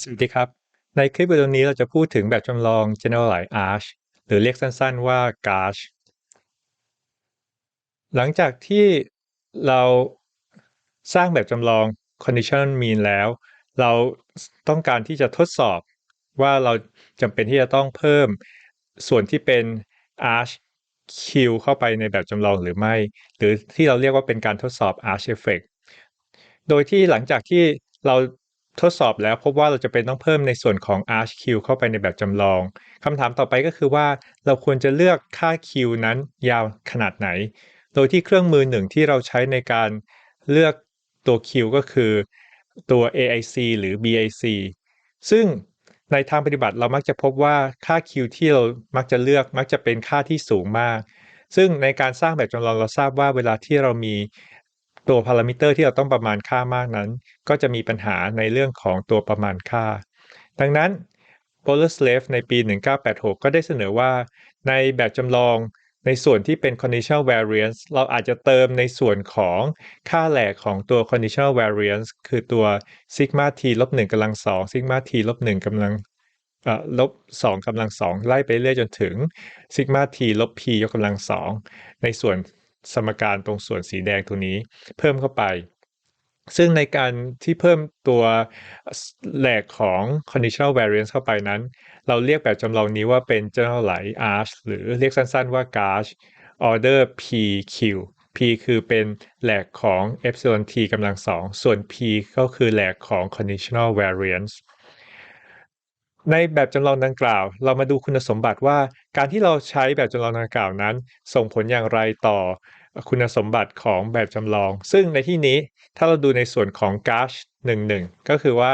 สวัสดีครับ ในคลิปวิดีโอนี้เราจะพูดถึงแบบจำลอง Generalized Arch หรือเรียกสั้นๆว่า GARCH หลังจากที่เราสร้างแบบจำลอง Condition Mean แล้ว เราต้องการที่จะทดสอบว่าเราจำเป็นที่จะต้องเพิ่มส่วนที่เป็น Arch Q เข้าไปในแบบจำลองหรือไม่ หรือที่เราเรียกว่าเป็นการทดสอบ Arch Effect โดยที่หลังจากที่เรา ทดสอบแล้วพบว่าเราจะเป็นต้องเพิ่มในส่วนของ arch q เข้าไปในแบบจำลองคำถามต่อไปก็คือว่าเราควรจะเลือกค่า q นั้นยาวขนาดไหน โดยที่เครื่องมือหนึ่งที่เราใช้ในการเลือกตัว q ก็คือตัว AIC หรือ BIC ซึ่งในทางปฏิบัติเรามักจะพบว่าค่า q ที่เรามักจะเลือกมักจะเป็นค่าที่สูงมาก ซึ่งในการสร้างแบบจำลองเราทราบว่าเวลาที่เรามี ตัวพารามิเตอร์ที่เราต้องประมาณค่ามากนั้น ก็จะมีปัญหาในเรื่องของตัวประมาณค่า ดังนั้น b o l e r Slave ในปี 1986 ก็ได้เสนอว่า ในแบบจำลองในส่วนที่เป็น conditional variance เราอาจจะเติมในส่วนของค่าแหลกของตัว conditional variance คือตัว sigma t ลบ1กำลัง2 sigma t ลบ1กำลังลบ2กำลัง2ไล่ไปเรื่อยจนถึง sigma t ลบ p ยกกำลัง2ในส่วน สมการตรงส่วนสีแดงตัวนี้เพิ่มเข้าไป ซึ่งในการที่เพิ่มตัวแหลกของ conditional variance เข้าไปนั้น เราเรียกแบบจำลองนี้ว่าเป็น generalized arch หรือเรียกสั้นๆว่า GARCH order PQ P คือเป็นแหลกของ epsilon t กำลังสอง ส่วน P ก็คือแหลกของ conditional variance ในแบบจำลองดังกล่าว เรามาดูคุณสมบัติว่า การที่เราใช้แบบจำลองดังกล่าวนั้น ส่งผลอย่างไรต่อคุณสมบัติของแบบจำลอง ซึ่งในที่นี้ถ้าเราดูในส่วนของ GARCH 11 ก็คือว่า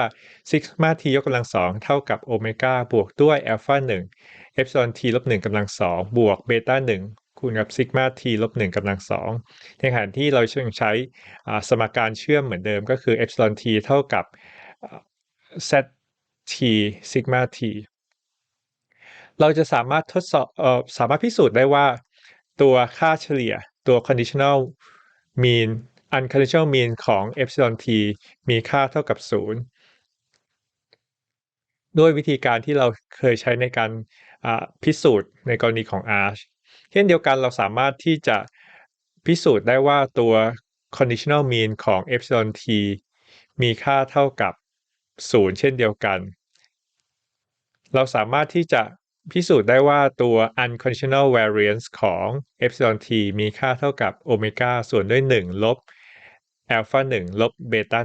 ซิกมาทียกกำลังสองเท่ากับโอเมก้าบวกด้วยอัลฟา1เอฟซอนทีลบ1กำลังสองบวกเบต้า1คูณกับซิกมาทีลบ1กำลังสองในขณะที่เรายังใช้สมการเชื่อมเหมือนเดิมก็คือเอฟซอนทีเท่ากับ z t ซิกมา t เราจะสามารถทดสอบเอ่อสามารถพิสูจน์ได้ว่า ตัวค่าเฉลี่ยตัว conditional mean unconditional mean ของ epsilon t มีค่าเท่ากับ 0 ด้วยวิธีการที่เราเคยใช้ในการพิสูจน์ในกรณีของ arch เช่นเดียวกันเราสามารถที่จะพิสูจน์ได้ว่าตัว conditional mean ของ epsilon t มีค่าเท่ากับ 0 เช่นเดียวกัน เราสามารถที่จะพิสูจน์ได้ว่าตัว unconditional variance ของ epsilon t มีค่าเท่ากับโอเมก้าส่วนด้วย 1 ลบ alpha 1ลบ beta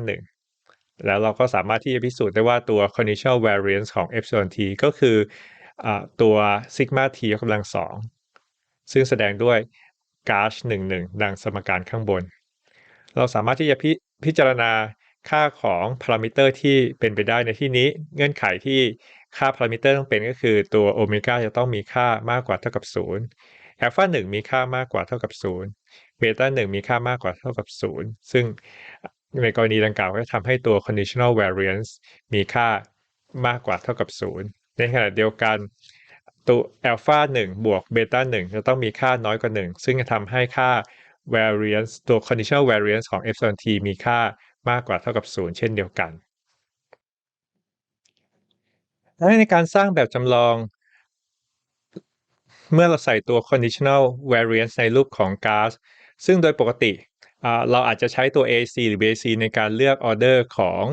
1แล้วเราก็สามารถที่จะพิสูจน์ได้ว่าตัว conditional variance ของ epsilon t ก็คืออตัว sigma t ยกกำลังสองซึ่งแสดงด้วย GARCH 11 ดังสมการข้างบน เราสามารถที่จะพพิจารณาค่าของพารามิเตอร์ที่เป็นไปได้ในที่นี้เงื่อนไขที่ ค่าพารามิเตอร์ต้องเป็นก็คือตัวโอเมก้าจะต้องมีค่ามากกว่าเท่ากับ0อัลฟา1มีค่ามากกว่าเท่ากับ0เบต้า1มีค่ามากกว่าเท่ากับ 0 ซึ่งในกรณีดังกล่าวก็ทำให้ตัว conditional variance มีค่ามากกว่าเท่ากับ 0 ในขณะเดียวกันตัวอัลฟา1บวกเบต้า1จะต้องมีค่าน้อยกว่า 1 ซึ่งจะทำให้ค่า variance ตัว conditional variance ของ epsilon t มีค่ามากกว่าเท่ากับ 0 เช่นเดียวกัน และในการสร้างแบบจำลอง เมื่อเราใส่ตัว conditional variance ในรูปของ gas ซึ่งโดยปกติเราอาจจะใช้ตัว AC หรือ bc ในการเลือกออเดอร์ของ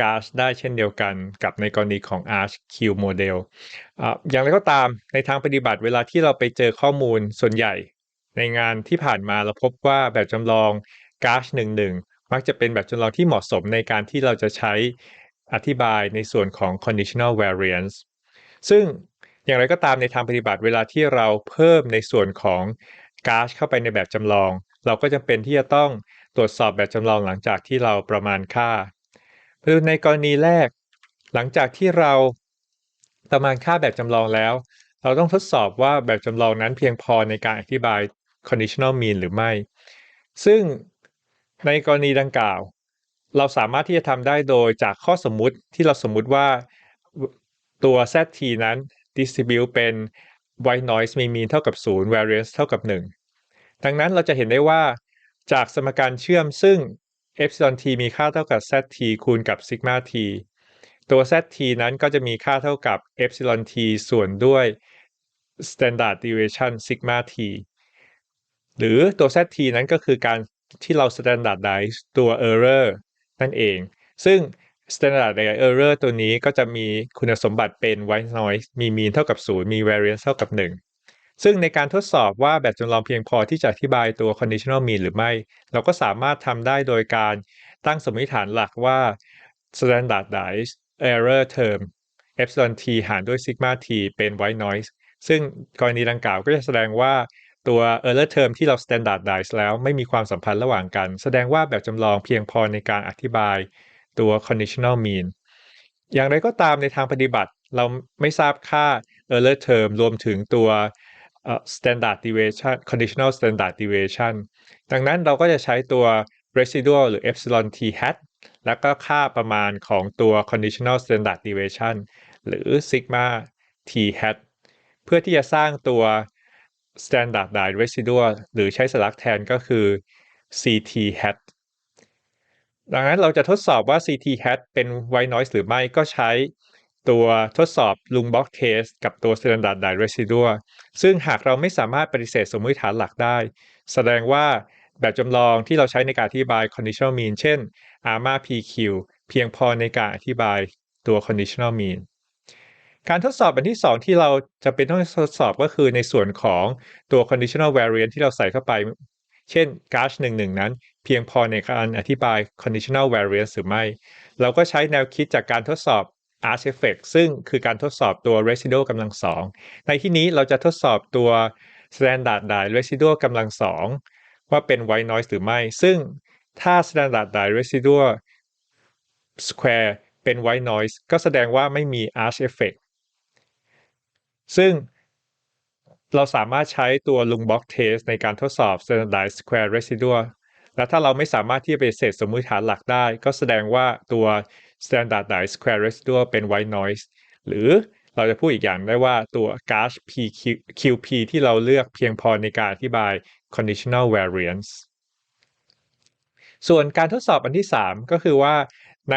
gas ได้เช่นเดียวกันกับในกรณีของ Arch Q model อย่างไรก็ตามในทางปฏิบัติเวลาที่เราไปเจอข้อมูลส่วนใหญ่ ในงานที่ผ่านมาเราพบว่าแบบจำลอง gas 11มักจะเป็นแบบจำลองที่เหมาะสมในการที่เราจะใช้ อธิบายในส่วนของ conditional variance ซึ่งอย่างไรก็ตามในทางปฏิบัติเวลาที่เราเพิ่มในส่วนของ GARCH เข้าไปในแบบจำลอง เราก็จะเป็นที่จะต้องตรวจสอบแบบจำลองหลังจากที่เราประมาณค่าคือในกรณีแรก หลังจากที่เราประมาณค่าแบบจำลองแล้ว เราต้องทดสอบว่าแบบจำลองนั้นเพียงพอในการอธิบาย conditional mean หรือไม่ ซึ่งในกรณีดังกล่าว เราสามารถที่จะทำได้โดยจากข้อสมมุติที่เราสมมุติว่าตัว zt นั้น distribute เป็น white noise มี mean เท่ากับ 0 variance เท่ากับ 1 ดังนั้นเราจะเห็นได้ว่าจากสมการเชื่อมซึ่ง epsilon t มีค่าเท่ากับ zt คูณกับ sigma t ตัว zt นั้นก็จะมีค่าเท่ากับ epsilon t ส่วนด้วย standard deviation sigma t หรือตัว zt นั้นก็คือการที่เรา standardize ตัว error นั่นเอง ซึ่ง standardize error ตัวนี้ก็จะมีคุณสมบัติเป็น white noise มี mean เท่ากับ 0 มี variance เท่ากับ 1 ซึ่งในการทดสอบว่าแบบจำลองเพียงพอที่จะอธิบายตัว conditional mean หรือไม่ เราก็สามารถทำได้โดยการตั้งสมมติฐานหลักว่า standardize error term epsilon t หารด้วย sigma t เป็น white noise ซึ่งกรณีดังกล่าวก็จะแสดงว่า ตัว error term ที่เรา standardize แล้วไม่มีความสัมพันธ์ระหว่างกัน แสดงว่าแบบจำลองเพียงพอในการอธิบายตัว conditional mean อย่างไรก็ตามในทางปฏิบัติเราไม่ทราบค่า error term รวมถึงตัว standard deviation conditional standard deviation ดังนั้นเราก็จะใช้ตัว residual หรือ epsilon t hat แล้วก็ค่าประมาณของตัว conditional standard deviation หรือ sigma t hat เพื่อที่จะสร้างตัว standardized residual หรือใช้สลักแทนก็คือ ct hat ดังนั้นเราจะทดสอบว่า ct hat เป็น white noise หรือไม่ก็ใช้ตัวทดสอบ Lungbox test กับตัว standardized residual ซึ่งหากเราไม่สามารถปฏิเสธสมมติฐานหลักได้ แสดงว่าแบบจำลองที่เราใช้ในการอธิบาย conditional mean เช่น ARMA PQ เพียงพอในการอธิบายตัว conditional mean การทดสอบอันที่ 2 ที่เราจะเป็นต้องทดสอบก็คือในส่วนของตัว conditional variant ที่เราใส่เข้าไป เช่น GASH 11 นั้น เพียงพอในการอธิบาย conditional variance หรือไม่ เราก็ใช้แนวคิดจากการทดสอบ arch effect ซึ่งคือการทดสอบตัว residual กำลังสองในที่นี้เราจะทดสอบตัว standard die residual กำลังสองว่าเป็น white noise หรือไม่ ซึ่งถ้า standard die residual square เป็น white noise ก็แสดงว่าไม่มี arch effect ซึ่งเราสามารถใช้ตัว Lungbox test ในการทดสอบ standardized square residual และถ้าเราไม่สามารถที่จะไปเสธสมมติฐานหลักได้ ก็แสดงว่าตัว standardized square residual เป็น white noise หรือเราจะพูดอีกอย่างได้ว่าตัว GASH PQP ที่เราเลือกเพียงพอในการอธิบาย conditional variance ส่วนการทดสอบอันที่ 3 ก็คือว่าใน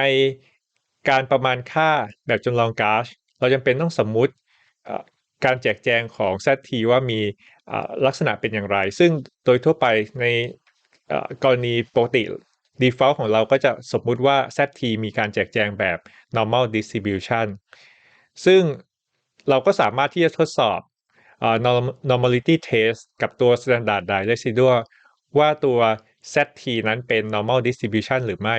การประมาณค่าแบบจำลอง GASH เราจำเป็นต้องสมมุติ การแจกแจงของ ZT ว่ามีลักษณะเป็นอย่างไร ซึ่งโดยทั่วไปในกรณีปกติ default ของเราก็จะสมมุติว่า ZT มีการแจกแจงแบบ normal distribution ซึ่งเราก็สามารถที่จะทดสอบ normality test กับตัว standardized residual ว่าตัว ZT นั้นเป็น normal distribution หรือไม่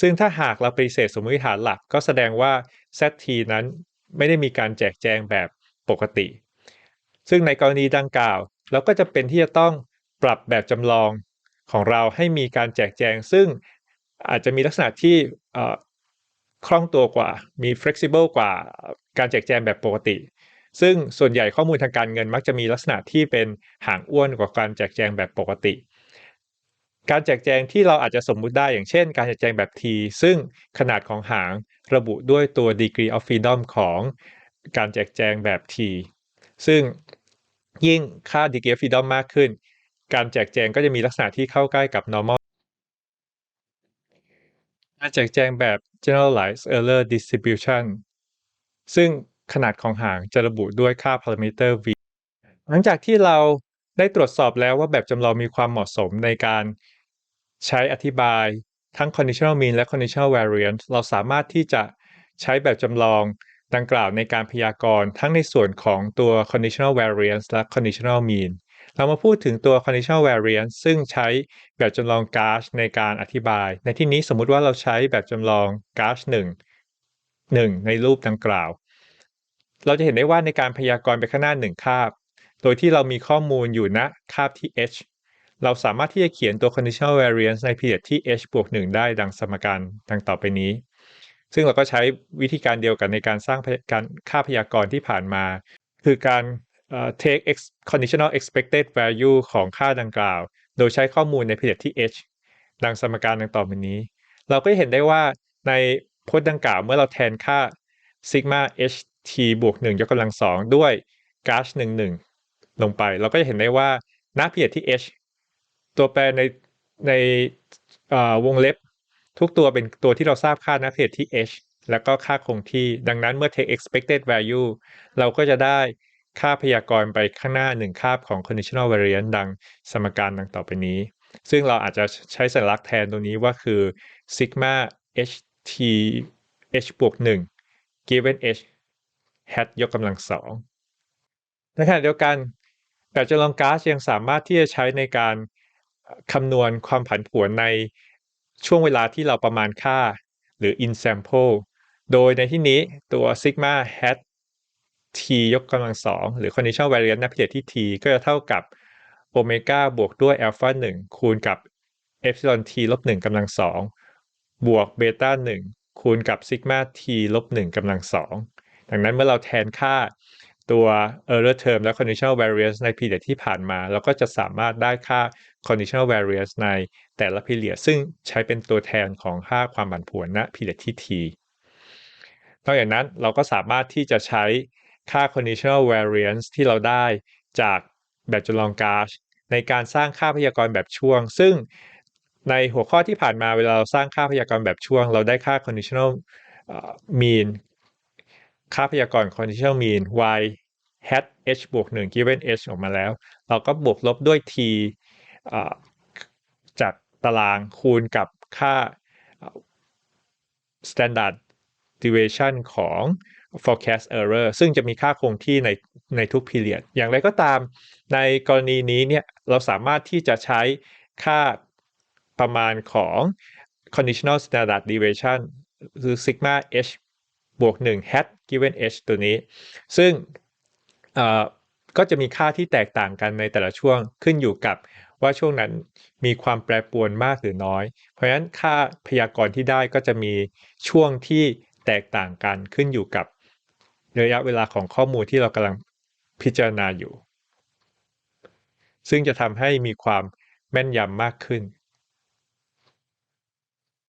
ซึ่งถ้าหากเราปฏิเสธสมมติฐานหลักก็แสดงว่า ZT นั้นไม่ได้มีการแจกแจงแบบ ปกติ ซึ่งในกรณีดังกล่าว เราก็จะเป็นที่จะต้องปรับแบบจำลองของเราให้มีการแจกแจง ซึ่งอาจจะมีลักษณะที่คล่องตัวกว่า มี flexible กว่าการแจกแจงแบบปกติ ซึ่งส่วนใหญ่ข้อมูลทางการเงินมักจะมีลักษณะที่เป็นหางอ้วนกว่าการแจกแจงแบบปกติ การแจกแจงที่เราอาจจะสมมุติได้อย่างเช่น การแจกแจงแบบ T ซึ่งขนาดของหางระบุด้วยตัว degree of freedom ของ การแจกแจงแบบ T ซึ่งยิ่งค่า degree of freedom มากขึ้น การแจกแจงก็จะมีลักษณะที่เข้าใกล้กับ normal การแจกแจงแบบ generalized error distribution ซึ่งขนาดของหางจะระบุด้วยค่า parameter v หลังจากที่เราได้ตรวจสอบแล้วว่าแบบจำลองมีความเหมาะสมในการใช้อธิบายทั้ง conditional mean และ conditional variance เราสามารถที่จะใช้แบบจำลอง ดังกล่าวในการพยากรณ์ทั้งในส่วนของตัว conditional variance และ conditional mean เรามาพูดถึงตัว conditional variance ซึ่งใช้แบบจำลอง Gauss ในการอธิบาย ในที่นี้สมมุติว่าเราใช้แบบจำลอง Gauss 1 1 ในรูปดังกล่าว เราจะเห็นได้ว่าในการพยากรณ์ไปข้างหน้า 1 คาบ โดยที่เรามีข้อมูลอยู่ณคาบที่ h เราสามารถที่จะเขียนตัว conditional variance ใน period ที่ h บวก1ได้ดังสมการดังต่อไปนี้ ซึ่งเราก็ใช้วิธีการเดียวกันในการสร้างการค่าพยากรณ์ที่ผ่านมา คือการ take conditional expected value ของค่าดังกล่าว โดยใช้ข้อมูลใน period ที่ h ดังสมการดังต่อไปนี้ เราก็เห็นได้ว่าในพจน์ดังกล่าวเมื่อเราแทนค่า sigma h t บวก1ยกกำลังสองด้วย gas 1 1ลงไป เราก็จะเห็นได้ว่าณ period ที่ h ตัวแปรในในวงเล็บ ทุกตัวเป็นตัวที่เราทราบค่าณ period ที่ h แล้วก็ค่าคงที่ ดังนั้นเมื่อ take expected value เราก็จะได้ค่าพยากรณ์ไปข้างหน้าหนึ่งคาบของ conditional variance ดังสมการดังต่อไปนี้ ซึ่งเราอาจจะใช้สัญลักษณ์แทนตรงนี้ว่าคือ sigma h t h บวก1 given h hat ยกกำลังสองในขณะเดียวกันแบบจำลองก๊าซยังสามารถที่จะใช้ในการคำนวณความผันผวนใน ช่วงเวลาที่เราประมาณค่าหรือ in sample โดยในที่นี้ตัว sigma hat t ยกกำลังสองหรือ conditional variance นับเฉลี่ที่ t ก็จะเท่ากับโอเมก้าบวกด้วย alpha 1คูณกับ epsilon t ลบ1กำลังสองบวกเบต้า1คูณกับ sigma t ลบ1กำลังสองดังนั้นเมื่อเราแทนค่า ตัว error term และ conditional variance ใน period ที่ผ่านมา เราก็จะสามารถได้ค่า conditional variance ในแต่ละ period ซึ่งใช้เป็นตัวแทนของค่าความผันผวนณ period ที่ t นอกจากนั้นเราก็สามารถที่จะใช้ค่า conditional variance ที่เราได้จากแบบจำลองก๊าซในการสร้างค่าพยากรณ์แบบช่วง ซึ่งในหัวข้อที่ผ่านมาเวลาเราสร้างค่าพยากรณ์แบบช่วง เราได้ค่า conditional mean ค่าพยากรณ์ conditional mean y hat h บวก1 given h ออกมาแล้ว เราก็บวกลบด้วย t จากตารางคูณกับค่า standard deviation ของ forecast error ซึ่งจะมีค่าคงที่ในในทุก period อย่างไรก็ตามในกรณีนี้เนี่ยเราสามารถที่จะใช้ค่าประมาณของ conditional standard deviation คือ sigma h บวก1 hat given h ตัวนี้ ซึ่งก็จะมีค่าที่แตกต่างกันในแต่ละช่วงขึ้นอยู่กับว่าช่วงนั้นมีความแปรปรวนมากหรือน้อย เพราะฉะนั้นค่าพยากรณ์ที่ได้ก็จะมีช่วงที่แตกต่างกันขึ้นอยู่กับระยะเวลาของข้อมูลที่เรากำลังพิจารณาอยู่ ซึ่งจะทำให้มีความแม่นยำมากขึ้น